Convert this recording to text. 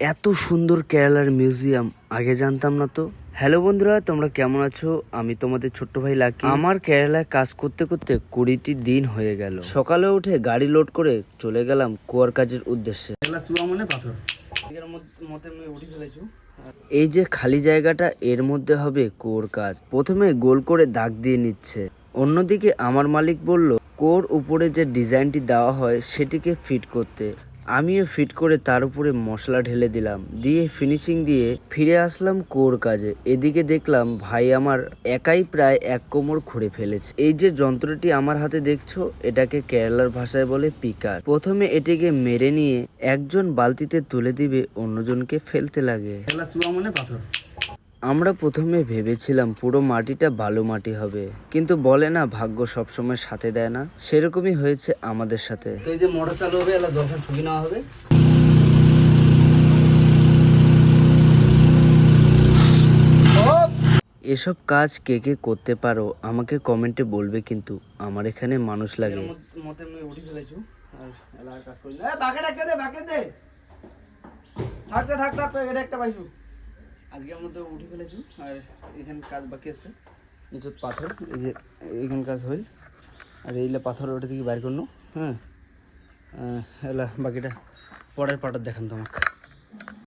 এত সুন্দর কেরালার মিউজিয়াম আগে জানতাম না তো। হ্যালো বন্ধুরা তোমরা কেমন আছো? আমি তোমাদের ছোট্ট ভাই লাকি। আমার কেরালায় কাজ করতে করতে কুড়িটি দিন হয়ে গেল। সকালে উঠে গাড়ি লোড করে চলে গেলাম কুয়ার কাজের উদ্দেশ্যে। মানে পাথর। এই যে খালি জায়গাটা এর মধ্যে হবে কোর কাজ। প্রথমে গোল করে দাগ দিয়ে নিচ্ছে। অন্যদিকে আমার মালিক বলল কোর উপরে যে ডিজাইনটি দেওয়া হয় সেটিকে ফিট করতে। আমিও ফিট করে তার উপরে মশলা ঢেলে দিলাম। দিয়ে ফিনিশিং দিয়ে ফিরে আসলাম কোর কাজে। এদিকে দেখলাম ভাই আমার একাই প্রায় এক কোমর খুঁড়ে ফেলেছে। এই যে যন্ত্রটি আমার হাতে দেখছ, এটাকে কেরালার ভাষায় বলে পিকার। প্রথমে এটিকে মেরে নিয়ে একজন বালতিতে তুলে দিবে, অন্যজনকে ফেলতে লাগে। মানে পাথর। আমরা প্রথমে ভেবেছিলাম পুরো মাটিটা বালু মাটি হবে কিন্তু বলে না ভাগ্য সবসময় সাথে দেয় না। সেরকমই হয়েছে আমাদের সাথে। তো এই যে মোটর চালু হবে এলা দর্শন ছবি নেওয়া হবে। এসব কাজ কে কে করতে পারো আমাকে কমেন্টে বলবে কিন্তু। আমার এখানে মানুষ লাগে। এর মধ্যে আমি উঠি আর এলা কাজ করি না। বাকেট একটা দে বাকেট দে। থাকতে থাক থাক এটা একটা পাইছু। আজকের আমাদের উঠে ফেলেছি, আর এখানে কাজ বাকি আছে। নিচত পাথর, এই যে এখানে কাজ হই আর এইলা পাথর ওটা থেকে বাইর করল হ্যাঁ? এলা বাকিটা পরের পাটার দেখান তোমাকে।